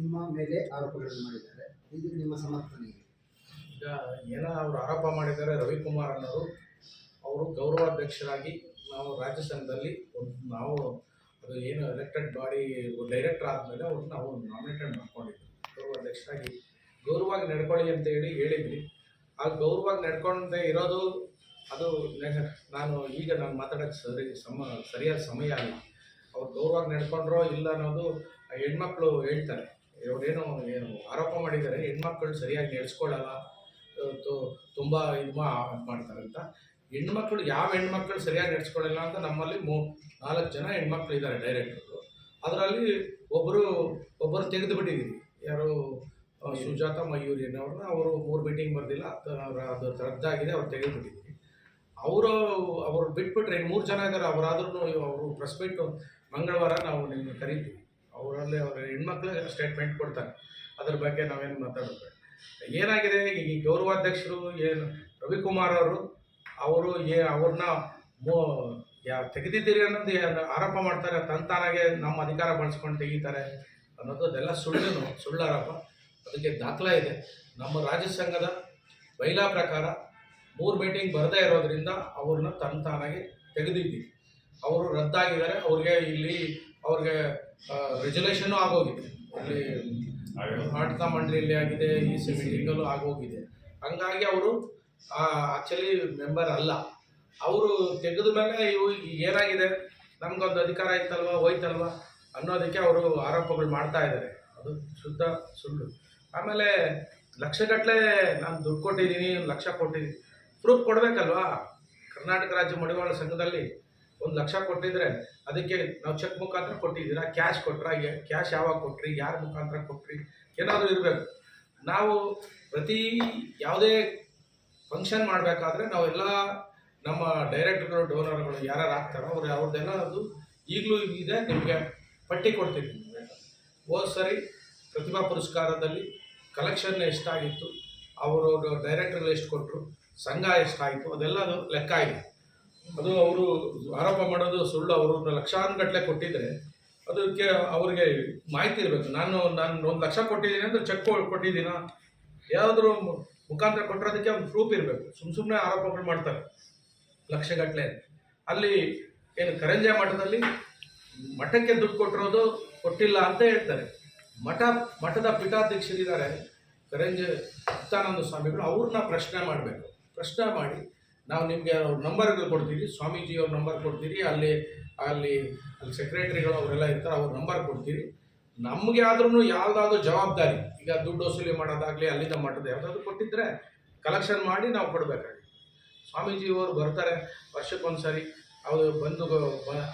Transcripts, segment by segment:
ನಿಮ್ಮ ಮೇಲೆ ಆರೋಪಗಳನ್ನು ಮಾಡಿದ್ದಾರೆ. ಇದು ನಿಮ್ಮ ಸಮರ್ಥನೆ. ಈಗ ಏನೋ ಅವರು ಆರೋಪ ಮಾಡಿದ್ದಾರೆ, ರವಿಕುಮಾರ್ ಅನ್ನೋರು, ಅವರು ಗೌರವಾಧ್ಯಕ್ಷರಾಗಿ ನಾವು ರಾಜ್ಯ ಸಂಘದಲ್ಲಿ ಒಂದು ನಾವು ಅದು ಏನು ಎಲೆಕ್ಟೆಡ್ ಬಾಡಿ ಡೈರೆಕ್ಟರ್ ಆದಮೇಲೆ ಅವ್ರನ್ನ ನಾವು ನಾಮಿನೇಟೆಡ್ ಮಾಡ್ಕೊಂಡಿದ್ವಿ. ಗೌರವಾಧ್ಯಕ್ಷರಾಗಿ. ಗೌರವವಾಗಿ ನಡ್ಕೊಳ್ಳಿ ಅಂತ ಹೇಳಿ ಹೇಳಿದ್ವಿ. ಆ ಗೌರವಾಗಿ ನಡ್ಕೊಂಡೆ ಇರೋದು ಅದು ನಾನು ಈಗ ನಾನು ಮಾತಾಡೋಕ್ಕೆ ಸರಿ, ಸಮ, ಸರಿಯಾದ ಸಮಯ ಅಲ್ಲ ಅವ್ರು ಗೌರವವಾಗಿ ನಡ್ಕೊಂಡ್ರೋ ಇಲ್ಲ ಅನ್ನೋದು ಹೆಣ್ಮಕ್ಳು ಹೇಳ್ತಾರೆ. ಅವ್ರೇನು ಏನು ಆರೋಪ ಮಾಡಿದ್ದಾರೆ, ಹೆಣ್ಮಕ್ಳು ಸರಿಯಾಗಿ ನಡೆಸ್ಕೊಳ್ಳಲ್ಲ ತುಂಬ ಇದು ಮಾಡ್ತಾರೆ ಅಂತ. ಹೆಣ್ಮಕ್ಳು, ಯಾವ ಹೆಣ್ಮಕ್ಳು ಸರಿಯಾಗಿ ನಡೆಸ್ಕೊಳ್ಳಿಲ್ಲ ಅಂತ ನಮ್ಮಲ್ಲಿ ಮೂ, ನಾಲ್ಕು ಜನ ಹೆಣ್ಮಕ್ಳು ಇದ್ದಾರೆ ಡೈರೆಕ್ಟ್ರು. ಅದರಲ್ಲಿ ಒಬ್ಬರು ಒಬ್ಬರು ತೆಗೆದು ಬಿಟ್ಟಿದ್ದೀವಿ ಯಾರು ಸುಜಾತ ಮಯೂರಿ ಅನ್ನೋರನ್ನ ಅವರು ಮೂರು ಮೀಟಿಂಗ್ ಬರ್ದಿಲ್ಲ, ಅದು- ರದ್ದಾಗಿದೆ, ಅವ್ರು ತೆಗೆದು ಬಿಟ್ಟಿದ್ದೀವಿ ಅವರು, ಅವ್ರು ಬಿಟ್ಬಿಟ್ರೆ ಮೂರು ಜನ ಇದ್ದಾರೆ ಅವರಾದ್ರೂ ಅವರು ಪ್ರೆಸ್ ಮೀಟ್ ಮಂಗಳವಾರ ನಾವು ನಿಮ್ಮನ್ನು ಕರಿತೀವಿ. ಅವರಲ್ಲಿ ಅವ್ರ ಹೆಣ್ಮಕ್ಳು ಸ್ಟೇಟ್ಮೆಂಟ್ ಕೊಡ್ತಾರೆ. ಅದ್ರ ಬಗ್ಗೆ ನಾವೇನು ಮಾತಾಡೋದು ಏನಾಗಿದೆ? ಈ ಗೌರವಾಧ್ಯಕ್ಷರು ಏನು ರವಿಕುಮಾರ್ ಅವರು ಅವರು ಏ ಅವ್ರನ್ನ ಮೋ ಯಾ ತೆಗೆದಿದ್ದೀರಿ ಅನ್ನೋದು ಆರೋಪ ಮಾಡ್ತಾರೆ? ತಂತಾನಾಗೆ ನಮ್ಮ ಅಧಿಕಾರ ಬಳಸ್ಕೊಂಡು ತೆಗಿತಾರೆ ಅನ್ನೋದು ಅದೆಲ್ಲ ಸುಳ್ಳು ಸುಳ್ಳು ಆರೋಪ ಅದಕ್ಕೆ ದಾಖಲೆ ಇದೆ. ನಮ್ಮ ರಾಜ್ಯ ಸಂಘದ ಬೈಲಾ ಪ್ರಕಾರ ಮೂರು ಮೀಟಿಂಗ್ ಬರದೇ ಇರೋದ್ರಿಂದ ಅವ್ರನ್ನ ತಂತಾನಾಗೆ ತೆಗೆದಿದ್ದೀವಿ. ಅವರು ರದ್ದಾಗಿದ್ದಾರೆ. ಅವ್ರಿಗೆ ಇಲ್ಲಿ ಅವ್ರಿಗೆ ರೆಜುಲೇಷನ್ನು ಆಗೋಗಿದೆ. ಅಲ್ಲಿ ಆಡಳಿತ ಮಂಡಳಿಯಲ್ಲಿ ಆಗಿದೆ, ಈ ಸಿ ಮೀಟಿಂಗಲ್ಲೂ ಆಗೋಗಿದೆ. ಹಂಗಾಗಿ ಅವರು ಆಕ್ಚುಲಿ ಮೆಂಬರ್ ಅಲ್ಲ. ಅವರು ತೆಗೆದ ಮೇಲೆ ಇವು ಏನಾಗಿದೆ? ನಮಗೊಂದು ಅಧಿಕಾರ ಇತ್ತಲ್ವ, ಹೋಯ್ತಲ್ವ ಅನ್ನೋದಕ್ಕೆ ಅವರು ಆರೋಪಗಳು ಮಾಡ್ತಾ ಇದ್ದಾರೆ. ಅದು ಶುದ್ಧ ಸುಳ್ಳು. ಆಮೇಲೆ ಲಕ್ಷಗಟ್ಟಲೆ ನಾನು ದುಡ್ಡು ಕೊಟ್ಟಿದ್ದೀನಿ, ಲಕ್ಷ ಕೊಟ್ಟಿದ್ದೀನಿ. ಪ್ರೂಫ್ ಕೊಡಬೇಕಲ್ವಾ? ಕರ್ನಾಟಕ ರಾಜ್ಯ ಮಡಿವಾಳ ಸಂಘದಲ್ಲಿ ಒಂದು ಲಕ್ಷ ಕೊಟ್ಟಿದ್ರೆ ಅದಕ್ಕೆ ನಾವು ಚೆಕ್ ಮುಖಾಂತರ ಕೊಟ್ಟಿದ್ದೀರಾ? ಕ್ಯಾಶ್ ಕೊಟ್ರಾ? ಕ್ಯಾಶ್ ಯಾವಾಗ ಕೊಟ್ರಿ? ಯಾರ ಮುಖಾಂತರ ಕೊಟ್ರಿ? ಏನಾದರೂ ಇರಬೇಕು. ನಾವು ಪ್ರತಿ ಯಾವುದೇ ಫಂಕ್ಷನ್ ಮಾಡಬೇಕಾದ್ರೆ ನಾವೆಲ್ಲ ನಮ್ಮ ಡೈರೆಕ್ಟರ್ಗಳು ಡೋನರ್ಗಳು ಯಾರು ಆಗ್ತಾರೋ ಅವ್ರು ಅವ್ರದ್ದೆಲ್ಲ ಅದು ಈಗಲೂ ಇದೆ, ನಿಮಗೆ ಪಟ್ಟಿ ಕೊಡ್ತೀನಿ. ಹೋದ ಸರಿ ಪ್ರತಿಭಾ ಪುರಸ್ಕಾರದಲ್ಲಿ ಕಲೆಕ್ಷನ್ ಎಷ್ಟಾಗಿತ್ತು? ಅವರು ಡೈರೆಕ್ಟರ್ಗಳು ಎಷ್ಟು ಕೊಟ್ಟರು ಸಂಘ ಎಷ್ಟಾಯಿತು? ಅದೆಲ್ಲ ಅದು ಲೆಕ್ಕ ಇದೆ. ಅದು ಅವರು ಆರೋಪ ಮಾಡೋದು ಸುಳ್ಳು, ಅವರು ಲಕ್ಷಾನುಗಟ್ಟಲೆ ಕೊಟ್ಟಿದ್ರೆ ಅದಕ್ಕೆ ಅವರಿಗೆ ಮಾಹಿತಿ ಇರಬೇಕು. ನಾನು ನಾನು ಒಂದು ಲಕ್ಷ ಕೊಟ್ಟಿದ್ದೀನಿ ಅಂದ್ರೆ ಚೆಕ್ ಕೊಟ್ಟಿದ್ದೀನ? ಯಾವುದಾದ್ರು ಮುಖಾಂತರ ಕೊಟ್ಟಿರೋದಕ್ಕೆ ಒಂದು ಪ್ರೂಫ್ ಇರಬೇಕು. ಸುಮ್ಮ ಸುಮ್ಮನೆ ಆರೋಪಗಳು ಮಾಡ್ತಾರೆ ಲಕ್ಷಗಟ್ಟಲೆ. ಅಲ್ಲಿ ಏನು ಕರಂಜೆ ಮಠದಲ್ಲಿ ಮಠಕ್ಕೆ ದುಡ್ಡು ಕೊಟ್ಟಿರೋದು ಕೊಟ್ಟಿಲ್ಲ ಅಂತ ಹೇಳ್ತಾರೆ. ಮಠ, ಮಠದ ಪೀಠಾಧ್ಯಕ್ಷರಿದ್ದಾರೆ ಕರಂಜೆ ಮುಕ್ತಾನಂದ ಸ್ವಾಮಿಗಳು, ಅವ್ರನ್ನ ಪ್ರಶ್ನೆ ಮಾಡಬೇಕು. ಪ್ರಶ್ನೆ ಮಾಡಿ ನಾವು ನಿಮಗೆ ಅವ್ರ ನಂಬರ್ಗಳು ಕೊಡ್ತೀವಿ, ಸ್ವಾಮೀಜಿ ಅವ್ರ ನಂಬರ್ ಕೊಡ್ತೀರಿ, ಅಲ್ಲಿ ಅಲ್ಲಿ ಅಲ್ಲಿ ಸೆಕ್ರೆಟರಿಗಳು ಅವರೆಲ್ಲ ಇರ್ತಾರೆ, ಅವ್ರ ನಂಬರ್ ಕೊಡ್ತೀರಿ. ನಮಗೆ ಆದ್ರೂ ಯಾವುದಾದ್ರೂ ಜವಾಬ್ದಾರಿ, ಈಗ ದುಡ್ಡು ವಸೂಲಿ ಮಾಡೋದಾಗಲಿ, ಅಲ್ಲಿಂದ ಮಾಡೋದು ಯಾವುದಾದ್ರು ಕೊಟ್ಟಿದ್ರೆ ಕಲೆಕ್ಷನ್ ಮಾಡಿ ನಾವು ಕೊಡಬೇಕಾಗಿ ಸ್ವಾಮೀಜಿಯವರು ಬರ್ತಾರೆ, ವರ್ಷಕ್ಕೊಂದ್ಸರಿ ಅವರು ಬಂದು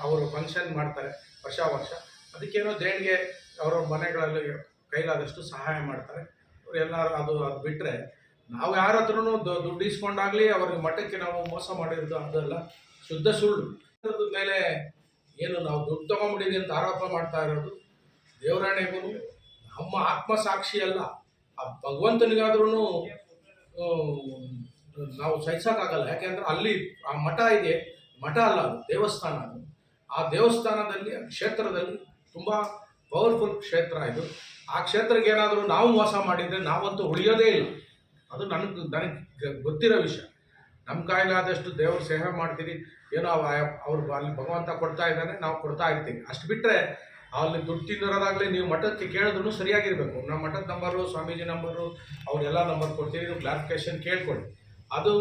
ಅವರು ಫಂಕ್ಷನ್ ಮಾಡ್ತಾರೆ, ವರ್ಷ ವರ್ಷ. ಅದಕ್ಕೇನೋ ದೇಣಿಗೆ ಅವರ ಮನೆಗಳಲ್ಲಿ ಕೈಲಾದಷ್ಟು ಸಹಾಯ ಮಾಡ್ತಾರೆ. ಎಲ್ಲರೂ ಅದು ಅದು ಬಿಟ್ಟರೆ ನಾವು ಯಾರ ಹತ್ರನು ದುಡ್ಡು ಇಸ್ಕೊಂಡಾಗಲಿ ಅವ್ರಿಗೆ ಮಠಕ್ಕೆ ನಾವು ಮೋಸ ಮಾಡಿರೋದು ಅದಲ್ಲ. ಶುದ್ಧ ಸುಳ್ಳು. ಮೇಲೆ ಏನು ನಾವು ದುಡ್ಡು ತಗೊಂಡ್ಬಿಟ್ಟಿದೆ ಅಂತ ಆರೋಪ ಮಾಡ್ತಾ ಇರೋದು. ದೇವರಾಣೆಗೂ ನಮ್ಮ ಆತ್ಮಸಾಕ್ಷಿ ಅಲ್ಲ. ಆ ಭಗವಂತನಿಗಾದ್ರೂ ನಾವು ಸಹಿಸೋಕ್ಕಾಗಲ್ಲ. ಯಾಕೆಂದ್ರೆ ಅಲ್ಲಿ ಆ ಮಠ ಇದೆ. ಮಠ ಅಲ್ಲ ಅದು, ದೇವಸ್ಥಾನ ಅದು. ಆ ದೇವಸ್ಥಾನದಲ್ಲಿ, ಆ ಕ್ಷೇತ್ರದಲ್ಲಿ ತುಂಬ ಪವರ್ಫುಲ್ ಕ್ಷೇತ್ರ ಇದು. ಆ ಕ್ಷೇತ್ರಕ್ಕೆ ಏನಾದರೂ ನಾವು ಮೋಸ ಮಾಡಿದರೆ ನಾವಂತೂ ಉಳಿಯೋದೇ ಇಲ್ಲ. ಅದು ನನಗೆ ನನಗೆ ಗೊತ್ತಿರೋ ವಿಷಯ. ನಮ್ಮ ಕಾಯಿಲಾದಷ್ಟು ದೇವ್ರ ಸೇವೆ ಮಾಡ್ತೀರಿ ಏನೋ ಅವ, ಅವ್ರು ಅಲ್ಲಿ ಭಗವಂತ ಕೊಡ್ತಾ ಇದ್ದಾನೆ, ನಾವು ಕೊಡ್ತಾ ಇರ್ತೀವಿ. ಅಷ್ಟು ಬಿಟ್ಟರೆ ಅಲ್ಲಿ ದುಡ್ಡು ತಿನ್ನೋದಾಗಲಿ ನೀವು ಮಠಕ್ಕೆ ಕೇಳಿದ್ರು ಸರಿಯಾಗಿರಬೇಕು. ನಮ್ಮ ಮಠದ ನಂಬರು, ಸ್ವಾಮೀಜಿ ನಂಬರು, ಅವರೆಲ್ಲ ನಂಬರ್ ಕೊಡ್ತೀವಿ ನೀವು ಕ್ಲಾರಿಫಿಕೇಶನ್ ಕೇಳ್ಕೊಳ್ಳಿ. ಅದು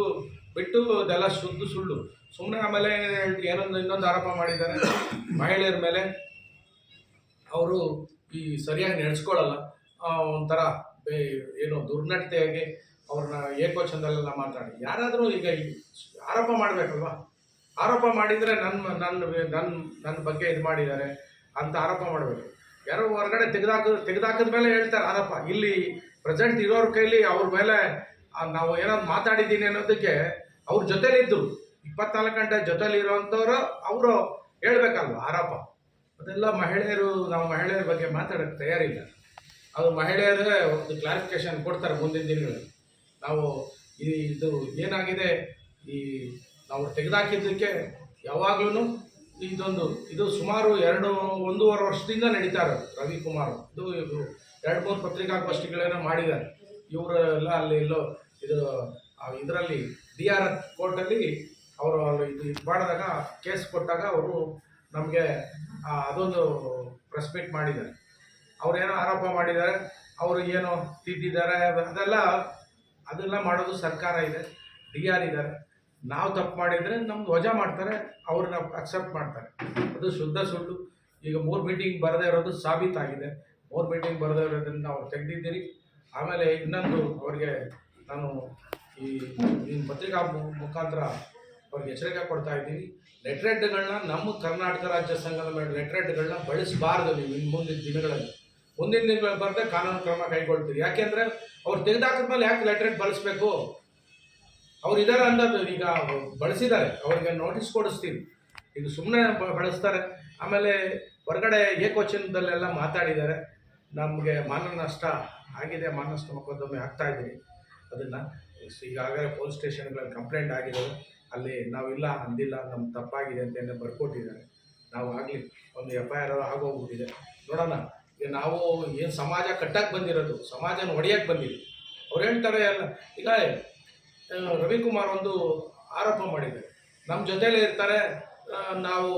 ಬಿಟ್ಟು ಅದೆಲ್ಲ ಶುದ್ಧ ಸುಳ್ಳು. ಸುಮ್ಮನೆ ಆಮೇಲೆ ಏನೊಂದು, ಇನ್ನೊಂದು ಆರೋಪ ಮಾಡಿದ್ದಾರೆ. ಮಹಿಳೆಯರ ಮೇಲೆ ಅವರು ಈ ಸರಿಯಾಗಿ ನಡೆಸ್ಕೊಳ್ಳಲ್ಲ. ಒಂಥರ ಏನು ದುರ್ನಡತೆಯಾಗಿ ಅವ್ರನ್ನ ಏಕವಚನದಲ್ಲೆಲ್ಲ ಮಾತಾಡಿ. ಯಾರಾದರೂ ಈಗ ಆರೋಪ ಮಾಡಬೇಕಲ್ವಾ? ಆರೋಪ ಮಾಡಿದರೆ ನನ್ನ ನನ್ನ ನನ್ನ ನನ್ನ ಬಗ್ಗೆ ಇದು ಮಾಡಿದ್ದಾರೆ ಅಂತ ಆರೋಪ ಮಾಡಬೇಕು. ಯಾರೋ ಹೊರಗಡೆ ತೆಗೆದಾಕ, ತೆಗೆದಾಕಿದ ಮೇಲೆ ಹೇಳ್ತಾರೆ ಆರೋಪ. ಇಲ್ಲಿ ಪ್ರೆಸೆಂಟ್ ಇರೋರ ಕೈಲಿ ಅವ್ರ ಮೇಲೆ ನಾವು ಏನಾದ್ರು ಮಾತಾಡಿದ್ದೀನಿ ಅನ್ನೋದಕ್ಕೆ ಅವ್ರ ಜೊತೆಲಿದ್ದರು ಇಪ್ಪತ್ನಾಲ್ಕು ಗಂಟೆ ಜೊತೇಲಿ ಇರೋವಂಥವ್ರು ಅವರು ಹೇಳ್ಬೇಕಲ್ವ ಆರೋಪ. ಅದೆಲ್ಲ ಮಹಿಳೆಯರು, ನಾವು ಮಹಿಳೆಯರ ಬಗ್ಗೆ ಮಾತಾಡೋಕ್ಕೆ ತಯಾರಿಲ್ಲ. ಅದು ಮಹಿಳೆಯರೇ ಒಂದು ಕ್ಲಾರಿಫಿಕೇಶನ್ ಕೊಡ್ತಾರೆ ಮುಂದಿನ ದಿನಗಳಲ್ಲಿ. ನಾವು ಇದು ಏನಾಗಿದೆ, ಈ ನಾವು ತೆಗೆದಾಕಿದ್ದಕ್ಕೆ ಯಾವಾಗ್ಲೂ ಇದೊಂದು, ಇದು ಸುಮಾರು ಎರಡು, ಒಂದೂವರೆ ವರ್ಷದಿಂದ ನಡೀತಾ ಇರೋದು ರವಿಕುಮಾರ್. ಇದು ಎರಡು, ಮೂರು ಪತ್ರಿಕಾಗೋಷ್ಠಿಗಳೇನೋ ಮಾಡಿದ್ದಾರೆ. ಇವರು ಎಲ್ಲ ಅಲ್ಲಿ ಎಲ್ಲೋ ಇದು ಇದರಲ್ಲಿ ಡಿ ಆರ್ ಕೋರ್ಟಲ್ಲಿ ಅವರು ಅಲ್ಲಿ ಇದು ಇದು ಮಾಡಿದಾಗ ಕೇಸ್ ಕೊಟ್ಟಾಗ ಅವರು ನಮಗೆ ಅದೊಂದು ಪ್ರೆಸ್ ಮಾಡಿದ್ದಾರೆ. ಅವ್ರೇನೋ ಆರೋಪ ಮಾಡಿದ್ದಾರೆ, ಅವರು ಏನೋ ತಿದ್ದಿದ್ದಾರೆ, ಅದೆಲ್ಲ ಅದೆಲ್ಲ ಮಾಡೋದು ಸರ್ಕಾರ ಇದೆ, ಡಿ ಆರ್ ಇದ್ದಾರೆ. ನಾವು ತಪ್ಪು ಮಾಡಿದರೆ ನಮ್ಮ ವಜಾ ಮಾಡ್ತಾರೆ, ಅವ್ರನ್ನ ಅಕ್ಸೆಪ್ಟ್ ಮಾಡ್ತಾರೆ. ಅದು ಶುದ್ಧ ಸುಳ್ಳು. ಈಗ ಮೂರು ಮೀಟಿಂಗ್ ಬರದೇ ಇರೋದು ಸಾಬೀತಾಗಿದೆ. ಮೂರು ಮೀಟಿಂಗ್ ಬರದೇ ಇರೋದ್ರಿಂದ ನಾವು ತೆಗೆದಿದ್ದೀರಿ. ಆಮೇಲೆ ಇನ್ನೊಂದು ಅವರಿಗೆ ನಾನು ಈ ನಿಮ್ಮ ಪತ್ರಿಕಾ ಮುಖಾಂತರ ಅವ್ರಿಗೆ ಎಚ್ಚರಿಕೆ ಕೊಡ್ತಾ ಇದ್ದೀನಿ. ಲೆಟ್ರೆಡ್ಗಳನ್ನ ನಮ್ಮ ಕರ್ನಾಟಕ ರಾಜ್ಯ ಸಂಘದ ಮೇಲೆ ಲೆಟ್ರೆಡ್ಗಳನ್ನ ಬಳಸಬಾರ್ದು ನೀವು ಇನ್ನು ಮುಂದಿನ ದಿನಗಳಲ್ಲಿ. ಮುಂದಿನ ದಿನಗಳಲ್ಲಿ ಬರದೆ ಕಾನೂನು ಕ್ರಮ ಕೈಗೊಳ್ತೀರಿ. ಯಾಕೆಂದ್ರೆ ಅವ್ರು ತೆಗೆದಾಕಿದ್ಮೇಲೆ ಯಾಕೆ ಲೆಟ್ರೇಟ್ ಬಳಸ್ಬೇಕು? ಅವ್ರು ಇದ್ದಾರೆ ಅಂದದ್ದು ಈಗ ಬಳಸಿದ್ದಾರೆ. ಅವ್ರಿಗೆ ನೋಟಿಸ್ ಕೊಡಿಸ್ತೀವಿ. ಇದು ಸುಮ್ಮನೆ ಬಳಸ್ತಾರೆ. ಆಮೇಲೆ ಹೊರಗಡೆ ಏಕವಚನದಲ್ಲೆಲ್ಲ ಮಾತಾಡಿದ್ದಾರೆ. ನಮಗೆ ಮಾನ ನಷ್ಟ ಆಗಿದೆ. ಮಾನ ನಷ್ಟ ಮೊಕದ್ದಮೆ ಆಗ್ತಾ ಇದ್ದೀವಿ. ಅದನ್ನು ಈಗಾಗಲೇ ಪೊಲೀಸ್ ಸ್ಟೇಷನ್ಗಳಲ್ಲಿ ಕಂಪ್ಲೇಂಟ್ ಆಗಿದೆ ಅಲ್ಲಿ ನಾವಿಲ್ಲ ಅಂದಿಲ್ಲ ನಮ್ಮ ತಪ್ಪಾಗಿದೆ ಅಂತ ಬರ್ಕೊಟ್ಟಿದ್ದಾರೆ. ನಾವು ಆಗಲಿ, ಒಂದು ಎಫ್ ಐ ಆರ್ ಆಗೋಗ್ಬಿಟ್ಟಿದೆ. ನೋಡೋಣ. ನಾವು ಏನು ಸಮಾಜ ಕಟ್ಟಕ್ಕೆ ಬಂದಿರೋದು, ಸಮಾಜನ ಒಡೆಯಕ್ಕೆ ಬಂದಿದ್ವಿ ಅವ್ರು ಹೇಳ್ತಾರೆ ಅಲ್ಲ, ಈಗ ರವಿಕುಮಾರ್ ಒಂದು ಆರೋಪ ಮಾಡಿದ್ದಾರೆ. ನಮ್ಮ ಜೊತೆಲೇ ಇರ್ತಾರೆ ನಾವು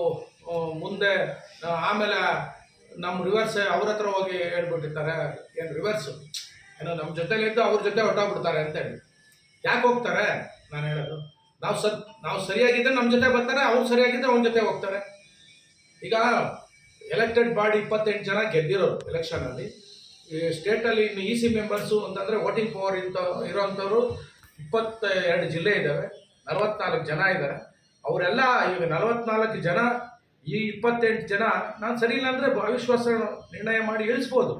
ಮುಂದೆ ಆಮೇಲೆ ನಮ್ಮ ರಿವರ್ಸ್ ಅವ್ರ ಹತ್ರ ಹೋಗಿ ಹೇಳ್ಬಿಟ್ಟಿರ್ತಾರೆ, ಏನು ರಿವರ್ಸು ಏನೋ ನಮ್ಮ ಜೊತೆಲಿದ್ದು ಅವ್ರ ಜೊತೆ ಹೊಟ್ಟೋಗ್ಬಿಡ್ತಾರೆ ಅಂತೇಳಿ. ಯಾಕೆ ಹೋಗ್ತಾರೆ? ನಾನು ಹೇಳೋದು, ನಾವು ಸತ್ ನಾವು ಸರಿಯಾಗಿದ್ದರೆ ನಮ್ಮ ಜೊತೆ ಬರ್ತಾರೆ, ಅವ್ರು ಸರಿಯಾಗಿದ್ದರೆ ಅವ್ನ ಜೊತೆ ಹೋಗ್ತಾರೆ. ಈಗ ಎಲೆಕ್ಟೆಡ್ ಬಾಡಿ ಇಪ್ಪತ್ತೆಂಟು ಜನ ಗೆದ್ದಿರೋರು ಎಲೆಕ್ಷನಲ್ಲಿ ಈ ಸ್ಟೇಟಲ್ಲಿ ಇನ್ನು ಇ ಸಿ ಮೆಂಬರ್ಸು ಅಂತಂದರೆ ವೋಟಿಂಗ್ ಪವರ್ ಇಂಥ ಇರೋವಂಥವ್ರು ಇಪ್ಪತ್ತ ಎರಡು ಜಿಲ್ಲೆ ಇದ್ದಾವೆ ನಲವತ್ನಾಲ್ಕು ಜನ ಇದ್ದಾರೆ ಅವರೆಲ್ಲ ಈಗ ನಲವತ್ನಾಲ್ಕು ಜನ, ಈ ಇಪ್ಪತ್ತೆಂಟು ಜನ ನಾನು ಸರಿ ಇಲ್ಲ ಅಂದರೆ ಅವಿಶ್ವಾಸ ನಿರ್ಣಯ ಮಾಡಿ ಇಳಿಸ್ಬೋದು.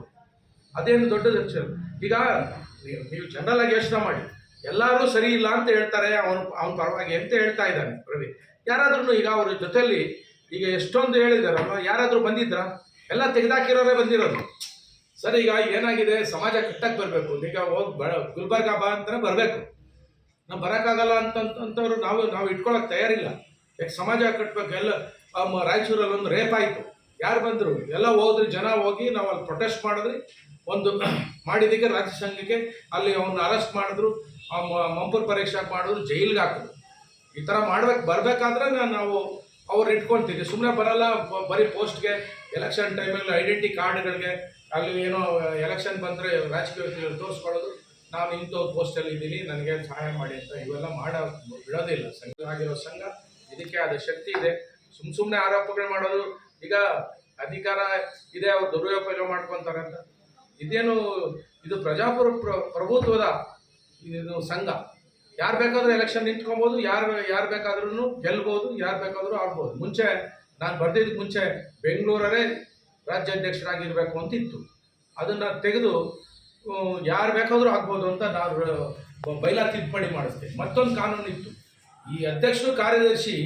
ಅದೇನು ದೊಡ್ಡ ವಿಷಯ. ಈಗ ನೀವು ನೀವು ಜನರಲ್ ಆಗಿ ಯೋಚನೆ ಮಾಡಿ. ಎಲ್ಲರೂ ಸರಿ ಇಲ್ಲ ಅಂತ ಹೇಳ್ತಾರೆ, ಅವನು, ಅವನ ಪರವಾಗಿ ಅಂತ ಹೇಳ್ತಾ ಇದ್ದಾನೆ ರವಿ. ಯಾರಾದ್ರೂ ಈಗ ಅವ್ರ ಜೊತೆಯಲ್ಲಿ ಈಗ ಎಷ್ಟೊಂದು ಹೇಳಿದಾರಲ್ವ ಯಾರಾದರೂ ಬಂದಿದ್ರಾ? ಎಲ್ಲ ತೆಗೆದಾಕಿರೋರೇ ಬಂದಿರೋದು. ಸರ್, ಈಗ ಏನಾಗಿದೆ? ಸಮಾಜ ಕಟ್ಟಕ್ಕೆ ಬರಬೇಕು. ಈಗ ಹೋಗಿ ಬ, ಗುಲ್ಬರ್ಗ ಬಾ ಅಂತಾನೆ ಬರಬೇಕು. ನಾವು ಬರೋಕ್ಕಾಗಲ್ಲ ಅಂತಂತವ್ರು ನಾವು ನಾವು ಇಟ್ಕೊಳಕ್ಕೆ ತಯಾರಿಲ್ಲ. ಯಾಕೆ ಸಮಾಜ ಕಟ್ಟಬೇಕು ಎಲ್ಲ ರಾಯಚೂರಲ್ಲಿ ಒಂದು ರೇಪ್ ಆಯಿತು. ಯಾರು ಬಂದರು? ಎಲ್ಲ ಹೋದ್ರಿ, ಜನ ಹೋಗಿ ನಾವು ಅಲ್ಲಿ ಪ್ರೊಟೆಸ್ಟ್ ಮಾಡಿದ್ರಿ. ಒಂದು ಮಾಡಿದ್ದಕ್ಕೆ ರಾಜ್ಯ ಸಂಘಕ್ಕೆ ಅಲ್ಲಿ ಅವನ್ನ ಅರೆಸ್ಟ್ ಮಾಡಿದ್ರು. ಮಂಪೂರ್ ಪರೀಕ್ಷೆ ಮಾಡಿದ್ರು, ಜೈಲಿಗೆ ಹಾಕಿದ್ರು. ಈ ಥರ ಮಾಡ್ಬೇಕು, ಬರಬೇಕಾದ್ರೆ ನಾವು ಅವ್ರು ಇಟ್ಕೊಳ್ತೀವಿ ಸುಮ್ಮನೆ ಬರಲ್ಲ ಬರೀ ಪೋಸ್ಟ್ಗೆ ಎಲೆಕ್ಷನ್ ಟೈಮಲ್ಲಿ ಐಡೆಂಟಿ ಕಾರ್ಡ್ಗಳಿಗೆ ಅಲ್ಲಿ ಏನೋ ಎಲೆಕ್ಷನ್ ಬಂದರೆ ರಾಜಕೀಯ ವ್ಯಕ್ತಿಗಳು ತೋರಿಸ್ಕೊಳ್ಳೋದು. ನಾನು ಇಂಥ ಪೋಸ್ಟಲ್ಲಿ ಇದ್ದೀನಿ, ನನಗೆ ಸಹಾಯ ಮಾಡಿ ಅಂತ ಇವೆಲ್ಲ ಮಾಡೋ ಬಿಡೋದಿಲ್ಲ ಸಂಘ ಆಗಿರೋ ಸಂಘ, ಇದಕ್ಕೆ ಆದ ಶಕ್ತಿ ಇದೆ. ಸುಮ್ಮ ಸುಮ್ಮನೆ ಆರೋಪಗಳು ಮಾಡೋದು, ಈಗ ಅಧಿಕಾರ ಇದೆ, ಅವ್ರು ದುರುಪಯೋಗ ಮಾಡ್ಕೊತಾರೆ ಅಂತ. ಇದೇನು, ಇದು ಪ್ರಜಾಪ್ರ ಪ್ರ- ಪ್ರಭುತ್ವದ, ಇದು ಸಂಘ. ಯಾರು ಬೇಕಾದ್ರೂ ಎಲೆಕ್ಷನ್ ನಿಂತ್ಕೊಬೋದು, ಯಾರು ಯಾರು ಬೇಕಾದ್ರೂ ಗೆಲ್ಬೋದು, ಯಾರು ಬೇಕಾದರೂ ಆಡ್ಬೋದು. ಮುಂಚೆ ನಾನು ಬರ್ದಿದ್ದ ಮುಂಚೆ ಬೆಂಗಳೂರಲ್ಲೇ ರಾಜ್ಯಾಧ್ಯಕ್ಷರಾಗಿರಬೇಕು ಅಂತ ಇತ್ತು. ಅದನ್ನು ತೆಗೆದು ಯಾರು ಬೇಕಾದರೂ ಆಗ್ಬೋದು ಅಂತ ನಾವು ಬೈಲಾ ತಿದ್ದುಪಡಿ ಮಾಡಿಸ್ತೇವೆ ಮತ್ತೊಂದು ಕಾನೂನು ಇತ್ತು. ಈ ಅಧ್ಯಕ್ಷರು ಕಾರ್ಯದರ್ಶಿ,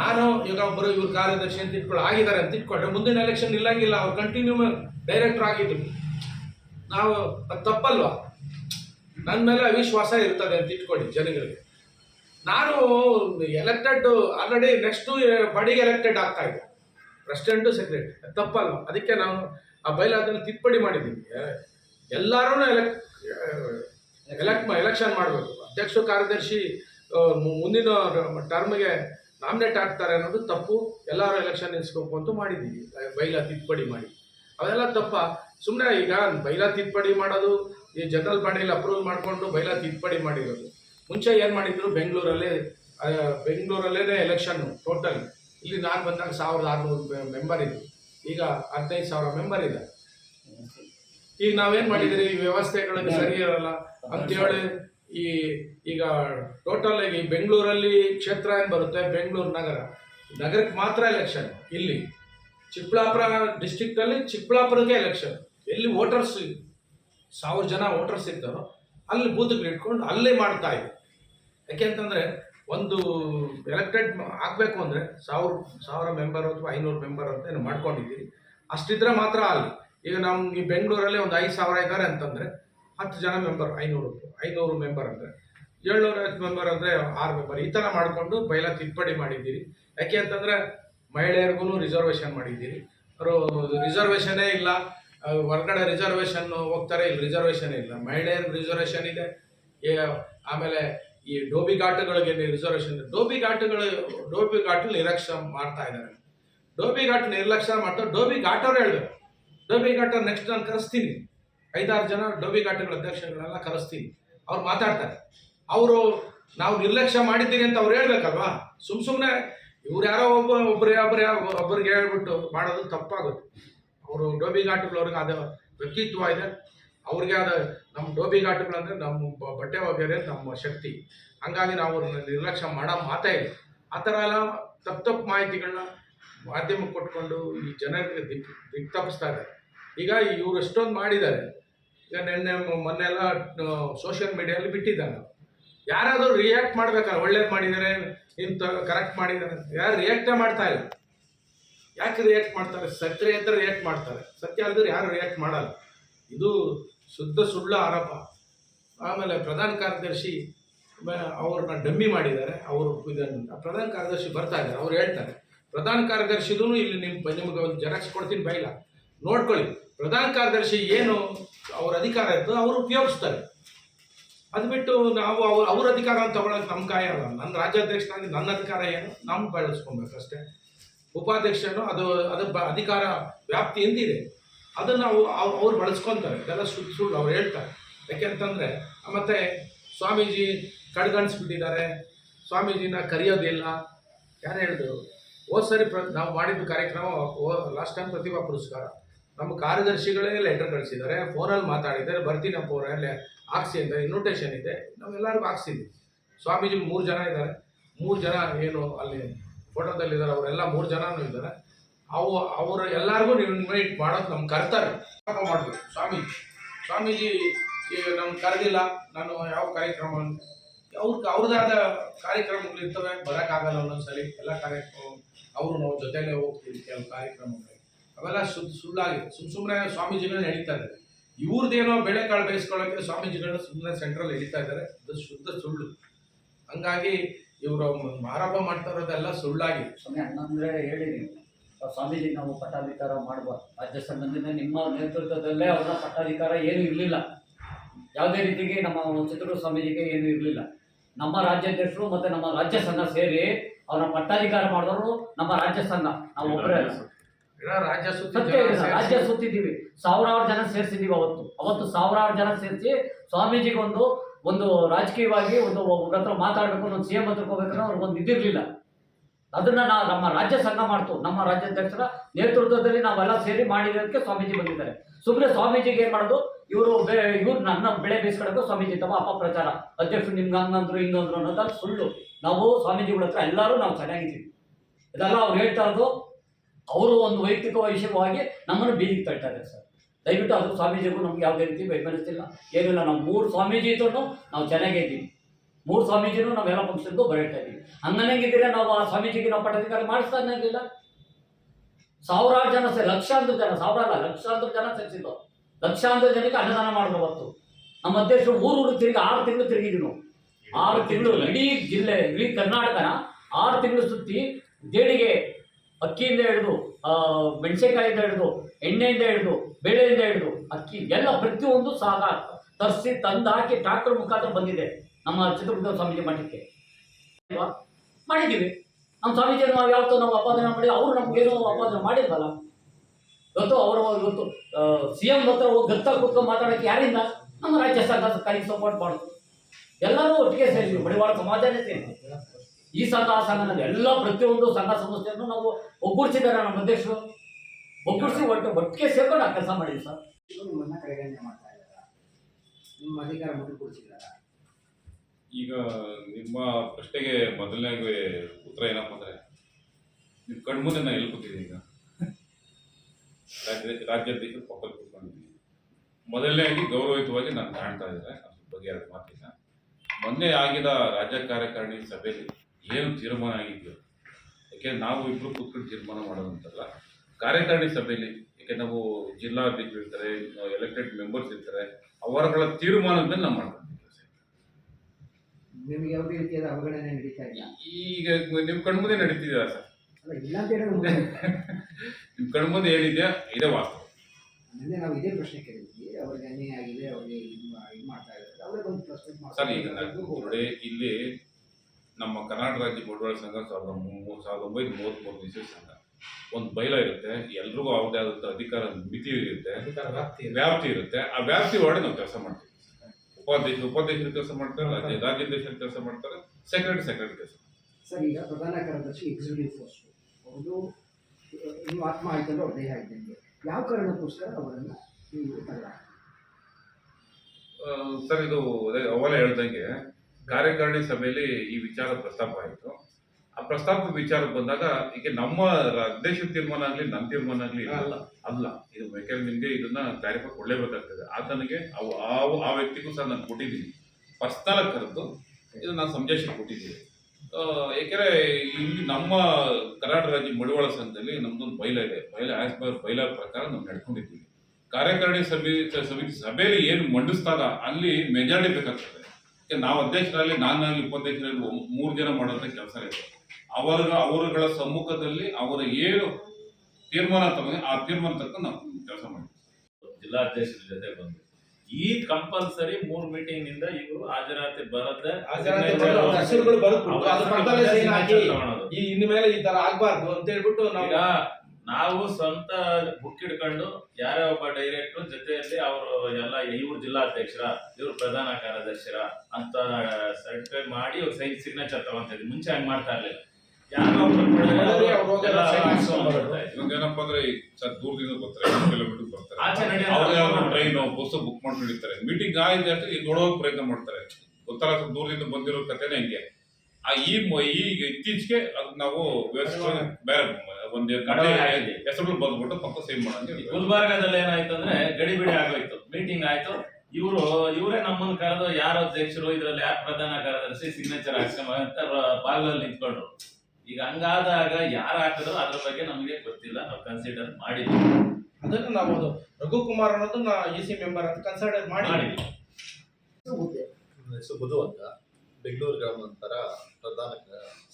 ನಾನು ಈಗ ಒಬ್ಬರು ಇವ್ರ ಕಾರ್ಯದರ್ಶಿ ಅಂತ ಇಟ್ಕೊಳ್ಳಿ ಆಗಿದ್ದಾರೆ ಅಂತ ಇಟ್ಕೊಂಡ್ರೆ ಮುಂದಿನ ಎಲೆಕ್ಷನ್ ಇಲ್ಲಂಗಿಲ್ಲ ಅವ್ರು ಕಂಟಿನ್ಯೂ ಡೈರೆಕ್ಟರ್ ಆಗಿದ್ರು. ನಾವು, ಅದು ತಪ್ಪಲ್ವಾ? ನನ್ನ ಮೇಲೆ ಅವಿಶ್ವಾಸ ಇರ್ತದೆ ಅಂತ ಇಟ್ಕೊಳ್ಳಿ ಜನಗಳಿಗೆ. ನಾನು ಎಲೆಕ್ಟೆಡ್ ಆಲ್ರೆಡಿ ನೆಕ್ಸ್ಟು ಬಾಡಿಗೆ ಎಲೆಕ್ಟೆಡ್ ಆಗ್ತಾ ಇದೆ ಪ್ರೆಸಿಡೆಂಟು ಸೆಕ್ರೆಟರಿ ತಪ್ಪಲ್ಲ. ಅದಕ್ಕೆ ನಾವು ಆ ಬೈಲಾದಲ್ಲಿ ತಿದ್ದುಪಡಿ ಮಾಡಿದ್ದೀವಿ. ಎಲ್ಲರೂ ಎಲೆಕ್ಟ್ ಎಲೆಕ್ಟ್ ಎಲೆಕ್ಷನ್ ಮಾಡಬೇಕು. ಅಧ್ಯಕ್ಷ, ಕಾರ್ಯದರ್ಶಿ ಮುಂದಿನ ಟರ್ಮ್ಗೆ ನಾಮಿನೇಟ್ ಆಗ್ತಾರೆ ಅನ್ನೋದು ತಪ್ಪು. ಎಲ್ಲರೂ ಎಲೆಕ್ಷನ್ ನಿಲ್ಲಿಸ್ಬೇಕು ಅಂತ ಮಾಡಿದ್ದೀವಿ. ಬೈಲಾ ತಿದ್ದುಪಡಿ ಮಾಡಿ. ಅವೆಲ್ಲ ತಪ್ಪ? ಸುಮ್ಮನೆ ಈಗ ಬೈಲಾ ತಿದ್ದುಪಡಿ ಮಾಡೋದು ಈ ಜನರಲ್ ಬಾಡಿಯಲ್ಲಿ ಅಪ್ರೂವಲ್ ಮಾಡಿಕೊಂಡು ಬೈಲಾ ತಿದ್ದುಪಡಿ ಮಾಡಿರೋದು. ಮುಂಚೆ ಏನು ಮಾಡಿದ್ರು ಬೆಂಗಳೂರಲ್ಲೇ ಬೆಂಗಳೂರಲ್ಲೇ ಎಲೆಕ್ಷನ್ ಟೋಟಲ್ ಇಲ್ಲಿ ನಾನು ಬಂದಾಗ ಸಾವಿರದ ಆರುನೂರು ಮೆಂಬರ್ ಇದ್ದರು ಈಗ ಹದಿನೈದು ಸಾವಿರ ಮೆಂಬರ್ ಇದೆ. ಈಗ ನಾವೇನು ಮಾಡಿದ್ರಿ? ಈ ವ್ಯವಸ್ಥೆಗಳಿಗೆ ಸರಿ ಇರಲ್ಲ. ಅಂತೇಳಿ ಈ ಈಗ ಟೋಟಲ್ ಆಗಿ ಬೆಂಗಳೂರಲ್ಲಿ ಕ್ಷೇತ್ರ ಏನು ಬರುತ್ತೆ? ಬೆಂಗಳೂರು ನಗರ. ನಗರಕ್ಕೆ ಮಾತ್ರ ಎಲೆಕ್ಷನ್ ಇಲ್ಲಿ ಚಿಕ್ಕಬಳ್ಳಾಪುರ ಡಿಸ್ಟಿಕ್ಟಲ್ಲಿ ಚಿಕ್ಕಬಳ್ಳಾಪುರಕ್ಕೆ ಎಲೆಕ್ಷನ್ ಎಲ್ಲಿ ವೋಟರ್ಸ್ ಸಾವಿರ ಜನ ವೋಟರ್ಸ್ ಇರ್ತಾರೋ ಅಲ್ಲಿ ಬೂತ್ಗಳು ಇಟ್ಕೊಂಡು ಅಲ್ಲೇ ಮಾಡ್ತಾ ಯಾಕೆ ಯಾಕೆಂತಂದರೆ ಒಂದು ಎಲೆಕ್ಟೆಡ್ ಆಗಬೇಕು ಅಂದರೆ ಸಾವಿರ ಸಾವಿರ ಮೆಂಬರ್ ಅಥವಾ ಐನೂರು ಮೆಂಬರ್ ಅಂತ ಏನು ಮಾಡ್ಕೊಂಡಿದ್ದೀರಿ. ಅಷ್ಟಿದ್ರೆ ಮಾತ್ರ ಅಲ್ಲಿ. ಈಗ ನಮ್ಮ ಈ ಬೆಂಗಳೂರಲ್ಲಿ ಒಂದು ಐದು ಸಾವಿರ ಇದ್ದಾರೆ ಅಂತಂದರೆ, ಹತ್ತು ಜನ ಮೆಂಬರ್ ಐನೂರು ಐನೂರು ಮೆಂಬರ್ ಅಂದರೆ ಏಳ್ನೂರೈವತ್ತು ಮೆಂಬರ್ ಅಂದರೆ ಆರು ಮೆಂಬರ್ ಈ ಥರ ಮಾಡಿಕೊಂಡು ಬೈಲ ತಿದ್ದುಪಡಿ ಮಾಡಿದ್ದೀರಿ. ಯಾಕೆ ಅಂತಂದರೆ ಮಹಿಳೆಯರಿಗೂ ರಿಸರ್ವೇಷನ್ ಮಾಡಿದ್ದೀರಿ. ಅವರು ರಿಸರ್ವೇಷನೇ ಇಲ್ಲ. ಹೊರಗಡೆ ರಿಸರ್ವೇಷನ್ ಹೋಗ್ತಾರೆ, ಇಲ್ಲಿ ರಿಸರ್ವೇಷನ್ ಇಲ್ಲ. ಮಹಿಳೆಯರಿಗೆ ರಿಸರ್ವೇಷನ್ ಇದೆ. ಆಮೇಲೆ ಈ ಡೋಬಿ ಘಾಟ್ಗಳಿಗೆ ರಿಸರ್ವೇಷನ್ ಡೋಬಿ ಘಾಟ್ಗಳು, ಡೋಬಿ ಘಾಟ್ ನಿರ್ಲಕ್ಷ್ಯ ಮಾಡ್ತಾ ಇದ್ದಾರೆ. ಡೋಬಿ ಘಾಟ್ ನಿರ್ಲಕ್ಷ್ಯ ಮಾಡ್ತಾರೆ ಡೋಬಿ ಘಾಟವ್ರು ಹೇಳ್ಬೇಕು. ಡೋಬಿ ಘಾಟ್ ನೆಕ್ಸ್ಟ್ ನಾನು ಕರೆಸ್ತೀನಿ. ಐದಾರು ಜನ ಡೋಬಿ ಘಾಟ್ಗಳ ಅಧ್ಯಕ್ಷಗಳನ್ನೆಲ್ಲ ಕರೆಸ್ತೀನಿ. ಅವ್ರು ಮಾತಾಡ್ತಾರೆ. ಅವರು, ನಾವು ನಿರ್ಲಕ್ಷ್ಯ ಮಾಡಿದ್ದೀರಿ ಅಂತ ಅವ್ರು ಹೇಳ್ಬೇಕಲ್ವಾ? ಸುಮ್ ಸುಮ್ಮನೆ ಇವ್ರು ಯಾರೋ ಒಬ್ಬ, ಒಬ್ರು ಒಬ್ರು ಒಬ್ಬರಿಗೆ ಹೇಳ್ಬಿಟ್ಟು ಮಾಡೋದು ತಪ್ಪಾಗುತ್ತೆ. ಅವರು ಡೋಬಿ ಘಾಟ್ಗಳವ್ರಿಗೆ ಅದು ವ್ಯಕ್ತಿತ್ವ ಇದೆ ಅವ್ರಿಗೆ ಆದ ನಮ್ಮ ಡೋಬಿ ಘಾಟ್ಗಳು ಅಂದರೆ ನಮ್ಮ ಬಟ್ಟೆ ಒಗೆರೆ ನಮ್ಮ ಶಕ್ತಿ. ಹಂಗಾಗಿ ನಾವು ಅವ್ರನ್ನ ನಿರ್ಲಕ್ಷ್ಯ ಮಾಡೋ ಮಾತೇ ಇಲ್ಲ. ಆ ಥರ ಎಲ್ಲ ತಪ್ಪು ತಪ್ಪು ಮಾಹಿತಿಗಳನ್ನ ಮಾಧ್ಯಮಕ್ಕೆ ಕೊಟ್ಕೊಂಡು ಈ ಜನರಿಗೆ ದಿಕ್ ದಿಕ್ ತಪ್ಪಿಸ್ತಾ ಈಗ ಇವ್ರು ಎಷ್ಟೊಂದು ಮಾಡಿದ್ದಾರೆ. ಈಗ ನಿನ್ನೆ ಮೊನ್ನೆಲ್ಲ ಸೋಷಿಯಲ್ ಮೀಡಿಯಲ್ಲಿ ಬಿಟ್ಟಿದ್ದಾನೆ ಯಾರಾದರೂ ರಿಯಾಕ್ಟ್ ಮಾಡ್ಬೇಕಾದ್ರೆ ಒಳ್ಳೇದು ಮಾಡಿದ್ದಾರೆ, ಇಂಥ ಕರೆಕ್ಟ್ ಮಾಡಿದ್ದಾರೆ ಯಾರು ರಿಯಾಕ್ಟೇ ಮಾಡ್ತಾ ಇಲ್ಲ. ಯಾಕೆ ರಿಯಾಕ್ಟ್ ಮಾಡ್ತಾರೆ? ಸತ್ಯ ಅಂತ ರಿಯಾಕ್ಟ್ ಮಾಡ್ತಾರೆ. ಸತ್ಯ ಅಲ್ಲದ್ರೆ ಯಾರು ರಿಯಾಕ್ಟ್ ಮಾಡಲ್ಲ. ಇದು ಶುದ್ಧ ಸುಳ್ಳ ಆರೋಪ. ಆಮೇಲೆ ಪ್ರಧಾನ ಕಾರ್ಯದರ್ಶಿ ಅವ್ರನ್ನ ಡಮ್ಮಿ ಮಾಡಿದ್ದಾರೆ. ಅವರು ಇದನ್ನು ಪ್ರಧಾನ ಕಾರ್ಯದರ್ಶಿ ಬರ್ತಾ ಇದ್ದಾರೆ. ಅವ್ರು ಹೇಳ್ತಾರೆ, ಪ್ರಧಾನ ಕಾರ್ಯದರ್ಶಿದೂ ಇಲ್ಲಿ ನಿಮ್ಮ ನಿಮ್ಗೆ ಒಂದು ಜೆರಾಕ್ಸ್ ಕೊಡ್ತೀನಿ ಬೈಲ. ನೋಡ್ಕೊಳ್ಳಿ, ಪ್ರಧಾನ ಕಾರ್ಯದರ್ಶಿ ಏನು ಅವ್ರ ಅಧಿಕಾರ ಇರ್ತದೆ ಅವರು ಉಪಯೋಗಿಸ್ತಾರೆ. ಅದು ಬಿಟ್ಟು ನಾವು ಅವ್ರ ಅವ್ರ ಅಧಿಕಾರ ಅಂತ ತಗೊಳಕ್ ನಮ್ಮ ಕಾಯಲ್ಲ. ನನ್ನ ರಾಜ್ಯಾಧ್ಯಕ್ಷನಾಗಿ ನನ್ನ ಅಧಿಕಾರ ಏನು? ನಮ್ಮ ಬಳಸ್ಕೊಬೇಕಷ್ಟೇ. ಉಪಾಧ್ಯಕ್ಷನು ಅದು ಅದು ಅಧಿಕಾರ ವ್ಯಾಪ್ತಿ ಎಂದಿದೆ. ಅದನ್ನು ಅವು ಅವ್- ಅವ್ರು ಬಳಸ್ಕೊತಾರೆ. ಇದೆಲ್ಲ ಸುಳ್ಳು ಸುಳ್ಳು ಅವ್ರು ಹೇಳ್ತಾರೆ. ಯಾಕೆಂತಂದರೆ ಮತ್ತು ಸ್ವಾಮೀಜಿ ಕಡ್ಗಣಿಸ್ಬಿಟ್ಟಿದ್ದಾರೆ. ಸ್ವಾಮೀಜಿನ ಕರೆಯೋದಿಲ್ಲ. ಯಾರು ಹೇಳಿದ್ರು? ಹೋದ ಸರಿ ಪ್ರ ನಾವು ಮಾಡಿದ್ದು ಕಾರ್ಯಕ್ರಮ ಲಾಸ್ಟ್ ಟೈಮ್ ಪ್ರತಿಭಾ ಪುರಸ್ಕಾರ. ನಮ್ಮ ಕಾರ್ಯದರ್ಶಿಗಳೇ ಲೆಟರ್ ಕಳಿಸಿದ್ದಾರೆ. ಫೋನಲ್ಲಿ ಮಾತಾಡಿದ್ದಾರೆ. ಬರ್ತೀನಪ್ಪ ಅವರಲ್ಲೇ ಹಾಕ್ಸಿ ಅಂತ ಇನ್ವಿಟೇಷನ್ ಇದೆ. ನಾವೆಲ್ಲರಿಗೂ ಹಾಕ್ಸಿದ್ವಿ. ಸ್ವಾಮೀಜಿ ಮೂರು ಜನ ಇದ್ದಾರೆ. ಮೂರು ಜನ ಏನು ಅಲ್ಲಿ ಫೋಟೋದಲ್ಲಿದ್ದಾರೆ, ಅವರೆಲ್ಲ ಮೂರು ಜನನೂ ಇದ್ದಾರೆ. ಅವು ಅವರು ಎಲ್ಲರಿಗೂ ನೀವು ಇನ್ವೈಟ್ ಮಾಡೋದು ನಮ್ಮ ಕರ್ತವ್ಯ. ಮಾಡಬೇಕು. ಸ್ವಾಮೀಜಿ. ಸ್ವಾಮೀಜಿ ಈಗ ನಮ್ಗೆ ಕರೆದಿಲ್ಲ. ನಾನು ಯಾವ ಕಾರ್ಯಕ್ರಮ ಅವ್ರ ಅವ್ರದ್ದಾದ ಕಾರ್ಯಕ್ರಮಗಳು ಇರ್ತವೆ. ಬರೋಕ್ಕಾಗಲ್ಲ ಒಂದೊಂದ್ಸಲಿ. ಎಲ್ಲ ಕಾರ್ಯಕ್ರಮ ಅವರು ನಾವು ಜೊತೆಲೇ ಹೋಗ್ತೀವಿ ಕೆಲವು ಕಾರ್ಯಕ್ರಮಗಳಿಗೆ. ಅವೆಲ್ಲ ಸುದ್ ಸುಳ್ಳಾಗಿ ಸುಮ್ಮ ಸುಮ್ಮನೆ ಸ್ವಾಮೀಜಿಗಳನ್ನ ಎಳಿತಾ ಇದ್ದಾರೆ. ಇವ್ರದ್ದೇನೋ ಬೆಳೆಕಾಳು ಬೇಯಿಸ್ಕೊಳ್ಳೋಕೆ ಸ್ವಾಮೀಜಿಗಳನ್ನ ಸುಮ್ಮನೆ ಸೆಂಟ್ರಲ್ಲಿ ಎಳಿತಾ ಇದ್ದಾರೆ. ಅದು ಶುದ್ಧ ಸುಳ್ಳು. ಹಂಗಾಗಿ ಇವರು ಆರೋಪ ಮಾಡ್ತಾ ಇರೋದೆಲ್ಲ ಸುಳ್ಳಾಗಿ ಸ್ವಾಮಿ ಅಣ್ಣಂದ್ರೆ ಹೇಳಿ ನೀವು. ಸ್ವಾಮೀಜಿ ನಾವು ಪಟ್ಟಾಧಿಕಾರ ಮಾಡಬಾರ್ದು. ರಾಜ್ಯ ಸಂಘದಿಂದ ನಿಮ್ಮ ನೇತೃತ್ವದಲ್ಲೇ ಅವರ ಪಟ್ಟಾಧಿಕಾರ ಏನು ಇರಲಿಲ್ಲ. ಯಾವುದೇ ರೀತಿಗೆ ನಮ್ಮ ಚಿತ್ರದುರ್ಗ ಸ್ವಾಮೀಜಿಗೆ ಏನು ಇರಲಿಲ್ಲ. ನಮ್ಮ ರಾಜ್ಯಾಧ್ಯಕ್ಷರು ಮತ್ತೆ ನಮ್ಮ ರಾಜ್ಯ ಸಂಘ ಸೇರಿ ಅವರ ಪಟ್ಟಾಧಿಕಾರ ಮಾಡಿದವರು ನಮ್ಮ ರಾಜ್ಯ ಸಂಘ. ನಾವು ಒಬ್ಬರೇ ರಾಜ್ಯ. ರಾಜ್ಯ ಸುತ್ತಿದ್ದೀವಿ ಸಾವಿರಾರು ಜನ ಸೇರಿಸಿದ್ದೀವಿ ಅವತ್ತು. ಅವತ್ತು ಸಾವಿರಾರು ಜನ ಸೇರಿಸಿ ಸ್ವಾಮೀಜಿಗೆ ಒಂದು ರಾಜಕೀಯವಾಗಿ ಒಂದು ಒಬ್ಬರ ಹತ್ರ ಮಾತಾಡಬೇಕು ಒಂದು ಸಿ ಎಂ ಹತ್ರ ಅವ್ರಿಗೆ ಒಂದು ಇದಿರಲಿಲ್ಲ. ಅದನ್ನ ನಾವು ನಮ್ಮ ರಾಜ್ಯ ಸಂಘ ಮಾಡ್ತು. ನಮ್ಮ ರಾಜ್ಯಾಧ್ಯಕ್ಷರ ನೇತೃತ್ವದಲ್ಲಿ ನಾವೆಲ್ಲ ಸೇರಿ ಮಾಡಿರೋದಕ್ಕೆ ಸ್ವಾಮೀಜಿ ಬಂದಿದ್ದಾರೆ. ಸುಮ್ಮನೆ ಸ್ವಾಮೀಜಿಗೆ ಏನು ಮಾಡೋದು? ಇವರು ಇವ್ರು ನನ್ನ ಬೆಳೆ ಬೇಯಿಸ್ಕೊಳ್ಳೋಕೆ ಸ್ವಾಮೀಜಿ ತಮ್ಮ ಅಪಪ್ರಚಾರ ಅಧ್ಯಕ್ಷರು ನಿಮ್ಗೆ ಹಂಗಂದ್ರು, ಹಿಂಗಂದ್ರು ಅನ್ನೋದಲ್ಲ ಸುಳ್ಳು. ನಾವು ಸ್ವಾಮೀಜಿಗಳ ಹತ್ರ ಎಲ್ಲರೂ ನಾವು ಚೆನ್ನಾಗಿದ್ದೀವಿ ಇದೆಲ್ಲ ಅವ್ರು ಹೇಳ್ತಾ ಇರೋದು. ಅವರು ಒಂದು ವೈಯಕ್ತಿಕ ವಿಷಯವಾಗಿ ನಮ್ಮನ್ನು ಬೀದಿಗೆ ತಳ್ತಾ ಸರ್. ದಯವಿಟ್ಟು ಅದು ಸ್ವಾಮೀಜಿಗೂ ನಮ್ಗೆ ಯಾವುದೇ ರೀತಿ ಬೆಂಬಲಿಸ್ತಿಲ್ಲ. ಏನಿಲ್ಲ, ನಾವು ಮೂರು ಸ್ವಾಮೀಜಿ ಇದ್ರು ನಾವು ಚೆನ್ನಾಗೇ ಇದ್ದೀವಿ. ಮೂರು ಸ್ವಾಮೀಜಿನೂ ನಾವೆಲ್ಲ ಫಂಕ್ಷನ್ಗೂ ಬರೀತಾ ಇದ್ದೀವಿ. ಹಂಗನಂಗಿದ್ರೆ ನಾವು ಆ ಸ್ವಾಮೀಜಿಗೆ ನಾವು ಪಟ್ಟಾಧಿಕಾರ ಮಾಡಿಸ್ತಾನೆ ಇರಲಿಲ್ಲ ಸಾವಿರಾರು ಜನ ಲಕ್ಷಾಂತರ ಜನ ಸಾವಿರ ಅಲ್ಲ ಲಕ್ಷಾಂತರ ಜನ ಸೇರಿಸಿದ್ದು ಲಕ್ಷಾಂತರ ಜನಕ್ಕೆ ಅನ್ನದಾನ ಅವತ್ತು. ನಮ್ಮ ಅಧ್ಯಕ್ಷರು ಊರು ತಿರುಗಿ ಆರು ತಿಂಗಳು ತಿರುಗಿದ್ವಿ ನಾವು. ಆರು ತಿಂಗಳು ಇಡೀ ಜಿಲ್ಲೆ, ಇಡೀ ಕರ್ನಾಟಕನ ಆರು ತಿಂಗಳು ಸುತ್ತಿ ದೇಣಿಗೆ ಅಕ್ಕಿಯಿಂದ ಹಿಡಿದು ಮೆಣಸಿನಕಾಯಿಯಿಂದ ಹಿಡಿದು, ಎಣ್ಣೆಯಿಂದ ಹಿಡಿದು, ಬೇಳೆಯಿಂದ ಹಿಡಿದು, ಅಕ್ಕಿ ಎಲ್ಲ ಪ್ರತಿಯೊಂದು ಸಾಗ ತರಿಸಿ ತಂದು ಹಾಕಿ ಟ್ರಾಕ್ಟರ್ ಮುಖಾಂತರ ಬಂದಿದೆ ನಮ್ಮ ಚಿತ್ರದುರ್ಗ ಸ್ವಾಮೀಜಿ ಮಠಕ್ಕೆ? ಮಾಡಿದ್ದೀವಿ. ನಮ್ಮ ಸ್ವಾಮೀಜಿ ನಾವು ಯಾವತ್ತೂ ನಾವು ಅಪಾದನೆ ಮಾಡಿ, ಅವರು ನಮಗೇನೋ ಅಪಾದನೆ ಮಾಡಿದ್ವಲ್ಲ. ಇವತ್ತು ಅವರು ಇವತ್ತು ಸಿ ಎಂ ಹತ್ರ ಹೋಗಿ ಗತ್ತಾಗಿ ಕೂತ್ಕೊಂಡು ಮಾತಾಡೋಕ್ಕೆ ಯಾರಿಂದ? ನಮ್ಮ ರಾಜ್ಯ ಸರ್ಕಾರ ಸಪೋರ್ಟ್ ಮಾಡೋದು ಎಲ್ಲರೂ ಒಟ್ಟಿಗೆ ಸೇರಿದ್ವಿ, ಬಡಿವಾಳ ಸಮಾಜನೇ ಸೇರಿದ್ವಿ. ಈ ಸಂಘ ಆ ಸಂಘದಲ್ಲಿ ಎಲ್ಲ ಪ್ರತಿಯೊಂದು ಸಂಘ ಸಂಸ್ಥೆಯನ್ನು ನಾವು ಒಗ್ಗೂಡಿಸಿದ್ದಾರೆ ನಮ್ಮ ಅಧ್ಯಕ್ಷರು. ಒಗ್ಗೂಡಿಸಿ ಒಟ್ಟು ಒಟ್ಟಿಗೆ ಸೇರ್ಕೊಂಡು ಆ ಕೆಲಸ ಮಾಡಿದ್ವಿ ಸರ್. ಇದು ನಿಮ್ಮನ್ನ ಕಡೆಗಣನೆ ಮಾಡ್ತಾ ಇದ್ದಾರೆ? ನಿಮ್ಮ ಅಧಿಕಾರ ಈಗ ನಿಮ್ಮ ಪ್ರಶ್ನೆಗೆ ಮೊದಲನೇ ಉತ್ತರ ಏನಪ್ಪ ಅಂದರೆ ನಿಮ್ಮ ಕಣ್ಮುಂದೆ ನಾನು ಎಲ್ಲಿ ಕೂತಿದ್ದೀನಿ ಈಗ. ರಾಜ್ಯ ರಾಜ್ಯಾಧ್ಯಕ್ಷರು ಪಕ್ಕದಲ್ಲಿ ಕೂತ್ಕೊಂಡಿದ್ದೀನಿ ಮೊದಲನೇದಾಗಿ ಗೌರವಯುತವಾಗಿ ನಾನು ಕಾಣ್ತಾ ಇದ್ದಾರೆ ಅದ್ರ ಬಗ್ಗೆ ಅದು ಮಾತಿಲ್ಲ. ಮೊನ್ನೆ ಆಗಿದ ರಾಜ್ಯ ಕಾರ್ಯಕಾರಿಣಿ ಸಭೆಯಲ್ಲಿ ಏನು ತೀರ್ಮಾನ ಆಗಿದೆಯೋ. ಯಾಕೆ ನಾವು ಇಬ್ಬರು ಕೂತ್ಕೊಂಡು ತೀರ್ಮಾನ ಮಾಡೋದಂತಲ್ಲ ಕಾರ್ಯಕಾರಿಣಿ ಸಭೆಯಲ್ಲಿ ಯಾಕೆ ನಾವು ಜಿಲ್ಲಾಧ್ಯಕ್ಷರು ಇರ್ತಾರೆ ಎಲೆಕ್ಟೆಡ್ ಮೆಂಬರ್ಸ್ ಇರ್ತಾರೆ ಅವರುಗಳ ತೀರ್ಮಾನದ ಮೇಲೆ ನಾವು ಮಾಡ್ಕೊಂಡಿದ್ದೀವಿ ನಿಮ್ಗೆ ಯಾವುದೇ ರೀತಿಯಾದ ಅವಗಣನೆ ನಡೀತಾ ಇಲ್ಲ? ಈಗ ನಿಮ್ಮ ಕಣ್ಮುಂದೆ ನಡೀತಿದ್ದೀರಾ ಸರ್? ಅಲ್ಲ ಇಲ್ಲ ಅಂತ ಹೇಳೋದು. ನಿಮ್ಮ ಕಣ್ಮುಂದೆ ಏನಿದೆಯಾ ಇದೇ ವಾಸ್ತವ ನಿನ್ನೆ ನಾವು ಇದೇ ಪ್ರಶ್ನೆ ಕೇಳಿದ್ವಿ ಅವ್ರಿಗೆ ಅನ್ಯಾಯ ಆಗಿದೆ ಅವ್ರಿಗೆ ಇದು ಮಾಡ್ತಾ ಇದ್ದಾರೆ ಅವ್ರಿಗೆ ಒಂದು ಪ್ರಶ್ನೆ ಸರ್ ಈಗ ನೋಡಿ ಇಲ್ಲಿ ನಮ್ಮ ಕರ್ನಾಟಕ ರಾಜ್ಯ ಬಂಡವಾಳ ಸಂಘ ಸಾವಿರದ ಮೂ- ಸಾವಿರದ ಒಂಬೈನೂರ ಮೂವತ್ತ್ಮೂರು ಇಸ್ವಿ ಸಂಘ. ಒಂದು ಬೈಲ ಇರುತ್ತೆ ಎಲ್ರಿಗೂ ಅವ್ರದೇ ಆದಂಥ ಅಧಿಕಾರ ಮಿತಿ ಇರುತ್ತೆ ವ್ಯಾಪ್ತಿ ಇರುತ್ತೆ. ಆ ವ್ಯಾಪ್ತಿ ಒಳಗಡೆ ನಾವು ಕೆಲಸ ಮಾಡ್ತೀವಿ. ಉಪಾಧ್ಯಕ್ಷ ಉಪಾಧ್ಯಕ್ಷರು ಕೆಲಸ ಮಾಡ್ತಾರೆ ರಾಜ್ಯ ರಾಜ್ಯಾಧ್ಯಕ್ಷರು ಕೆಲಸ ಮಾಡ್ತಾರೆ ಸೆಕ್ರೆಟರಿ ಸೆಕ್ರೆಟರಿ ಕೆಲಸ ಸರ್ ಈಗ ಪ್ರಧಾನ ಕಾರ್ಯದರ್ಶಿ ಎಕ್ಸಿಕ್ಯೂಟಿವ್ ಫೋರ್ಸ್ ಅವರು ನೀವು ಆತ್ಮ ಆಯ್ತಂದ್ರೆ ಅವ್ರ ದೇಹ ಇದ್ದಂಗೆ ಯಾವ ಕಾರಣಕ್ಕೋಸ್ಕರ ಅವರನ್ನು ನೀವು ಸರ್ ಇದು ಅವಲ ಅವಲೇ ಹೇಳ್ದಂಗೆ ಕಾರ್ಯಕಾರಿಣಿ ಸಭೆಯಲ್ಲಿ ಈ ವಿಚಾರ ಪ್ರಸ್ತಾಪ ಆಯಿತು. ಆ ಪ್ರಸ್ತಾಪ ವಿಚಾರ ಬಂದಾಗ ಈಗ ನಮ್ಮ ಅಧ್ಯಕ್ಷ ತೀರ್ಮಾನ ಆಗಲಿ ನನ್ನ ತೀರ್ಮಾನ ಆಗಲಿ ಅಲ್ಲ. ಅಲ್ಲ ಇದು ಬೇಕಾದ್ರೆ ನಿಮಗೆ ಇದನ್ನ ಕ್ಲಾರಿಫೈ ಕೊಡಲೇಬೇಕಾಗ್ತದೆ. ಆತನಿಗೆ ಅವು ಆ- ವ್ಯಕ್ತಿಗೂ ಸಹ ನಾನು ಕೊಟ್ಟಿದ್ದೀನಿ. ಪರ್ಸ್ನಲ್ ಕರೆದು ಇದು ನಾನು ಸಂಜೆಷನ್ ಕೊಟ್ಟಿದ್ದೀನಿ. ಏಕೆಂದರೆ ಇಲ್ಲಿ ನಮ್ಮ ಕರ್ನಾಟಕ ರಾಜ್ಯ ಮಡಿವಾಳ ಸಂಘದಲ್ಲಿ ನಮ್ದೊಂದು ಬೈಲ ಇದೆ. ಬೈಲ ಆಸ್ ಪರ್ ಬೈಲ ಪ್ರಕಾರ ನಾವು ನಡ್ಕೊಂಡಿದ್ದೀವಿ. ಕಾರ್ಯಕಾರಿಣಿ ಸಭೆ ಸಮಿತಿ ಸಭೆಯಲ್ಲಿ ಏನು ಮಂಡಿಸ್ತಾರ ಅಲ್ಲಿ ಮೆಜಾರಿಟಿ ಬೇಕಾಗ್ತದೆ. ನಾವು ಅಧ್ಯಕ್ಷರಲ್ಲಿ ನಾನು ಉಪಾಧ್ಯಕ್ಷರಲ್ಲಿ ಮೂರು ಜನ ಮಾಡುವಂಥ ಕೆಲಸ ಇದೆ. ಅವರ ಅವರುಗಳ ಸಮ್ಮುಖದಲ್ಲಿ ಅವರ ಏನು ತೀರ್ಮಾನ ತಗೊಂಡು ಆ ತೀರ್ಮಾನ ತಕ್ಕ ನಾವು ಕೆಲಸ ಮಾಡ್ತೀವಿ. ಜಿಲ್ಲಾಧ್ಯಕ್ಷರ ಜೊತೆ ಬಂದು ಈ ಕಂಪಲ್ಸರಿ ಮೂರ್ ಮೀಟಿಂಗ್ನಿಂದ ಇವರು ಹಾಜರಾತಿ ಪಕ್ಕದಲ್ಲೇ sign ಹಾಕಿ ಈ ಇನ್ಮೇಲೆ ಈ ತರ ಆಗ್ಬಾರ್ದು ಅಂತ ಹೇಳ್ಬಿಟ್ಟು ನಾವು ನಾವು ಸ್ವಂತ ಬುಕ್ ಹಿಡ್ಕೊಂಡು ಯಾರೇ ಒಬ್ಬ ಡೈರೆಕ್ಟರ್ ಜೊತೆಯಲ್ಲಿ ಅವರು ಎಲ್ಲ ಇವ್ರ ಜಿಲ್ಲಾಧ್ಯಕ್ಷರ ಇವ್ರ ಪ್ರಧಾನ ಕಾರ್ಯದರ್ಶಿರ ಅಂತ ಸರ್ಟಿಫೈ ಮಾಡಿ ಅವ್ರು ಸೈನ್ ಸಿಗ್ನೇಚರ್ ತಗೊಂತಿದ್ವಿ. ಮುಂಚೆ ಹಂಗ್ ಮಾಡ್ತಾ ಇರ್ಲಿಲ್ಲ. ಯಾರೋ ಒಬ್ರು ಮೊದಲೇ ಅವ್ರು ಹೋಗಿ ಎಲ್ಲ sign ಹಾಕ್ಸ್ಕೊಂಡ್ ಹಾಕ್ಸ್ಕೊಂಡ್ ಬರ್ತಾ ಇದ್ರು. ಇವಾಗ ಏನಪ್ಪಾ ಅಂದ್ರೆ ಸರ್ ದೂರದಿಂದ ಬರ್ತಾರೆ ಕಿಲೋಮೀಟರ್ ಬರ್ತಾರೆ. ನಡೆಯೋದು ಟ್ರೈನ್ ಬಸ್ ಬುಕ್ ಮಾಡ್ಕೊಂಡಿರ್ತಾರೆ. ಮೀಟಿಂಗ್ ಆಗಿದೆ ಅಷ್ಟೇ ಈಗ ನೋಡೋಕೆ ಪ್ರಯತ್ನ ಮಾಡ್ತಾರೆ. ಗೊತ್ತಲ್ಲ ಸ್ವಲ್ಪ ದೂರದಿಂದ ಬಂದಿರೋ ಕಥೆನೇ ಹಂಗೆ. ಆ ಈ ಮ- ಈಗ ಇತ್ತೀಚೆಗೆ ಅದನ್ನ ನಾವು ವ್ಯವಸ್ಥೆ ಬೇರೆ ಒಂದು ಗಂಟೆ ಆಗಿದೆ. ಹೆಸರು ಬಂದ್ಬಿಟ್ಟು ಪಕ್ಕ ಸೇವ್ ಗುಲ್ಬರ್ಗಾದಲ್ಲಿ ಏನಾಯ್ತು ಅಂದ್ರೆ ಗಡಿಬಿಡಿ ಆಗೋಯ್ತು ಮೀಟಿಂಗ್ ಆಯ್ತು. ಇವರು ಇವರೇ ನಮ್ಮನ್ನ ಕರೆದು ಯಾರು ಅಧ್ಯಕ್ಷರು ಇದರಲ್ಲಿ ಯಾರು ಪ್ರಧಾನ ಕಾರ್ಯದರ್ಶಿ ಸಿಗ್ನೇಚರ್ ಹಾಕ್ಸ್ಕೊಂಬ ಅಂತ ಬಾಗಿಲಲ್ಲಿ ನಿಂತ್ಕೊಂಡ್ರು. ಈಗ ಹಂಗಾದಾಗ ಯಾರು ಹಾಕಿದ್ರು ಅದ್ರ ಬಗ್ಗೆ ನಮಗೆ ಗೊತ್ತಿಲ್ಲ. ನಾವು ಕನ್ಸಿಡರ್ ಮಾಡಿದ್ವಿ. ಅದನ್ನ ನಾವು ಅದು ರಘುಕುಮಾರ್ ಅನ್ನೋದನ್ನ ಇ ಸಿ ಮೆಂಬರ್ ಅಂತ ಕನ್ಸಿಡರ್ ಮಾಡಿ ಮಾಡಿದ್ವಿ. ಹೆಸರು ಬುಧು ಅಂತ ಬೆಂಗಳೂರು ಗ್ರಾಮಾಂತರ ಪ್ರಧಾನ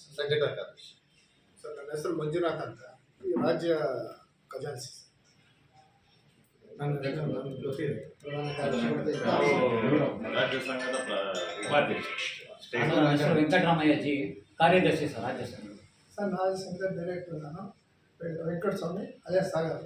ಸಂಘಟನಾ ಕಾರ್ಯದರ್ಶಿ ಸರ್ ನನ್ನ ಹೆಸರು ಮಂಜುನಾಥ್ ಅಂತ ಈ ರಾಜ್ಯ ಖಜಾನ್ಸಿ ನನ್ನ ನನಗೆ ಗೊತ್ತಿದೆ ಪ್ರಧಾನ ಕಾರ್ಯದರ್ಶಿ ಮತ್ತೆ ನಾವು ರಾಜ್ಯ ಸಂಘದ ಪ್ರ- ಉಪಾಧ್ಯಕ್ಷ ನನ್ನ ಹೆಸರು ವೆಂಕಟರಾಮಯ್ಯ ಜಿ ಕಾರ್ಯದರ್ಶಿ ಸರ್ ರಾಜ್ಯ ಸಂಘ ಸರ್ ನಾನು ಸಂಘದ ಡೈರೆಕ್ಟರ್ ನಾನು ವೆಂಕಟಸ್ವಾಮಿ ಅಲಿಯಾಸ್ ಸಾಗರ್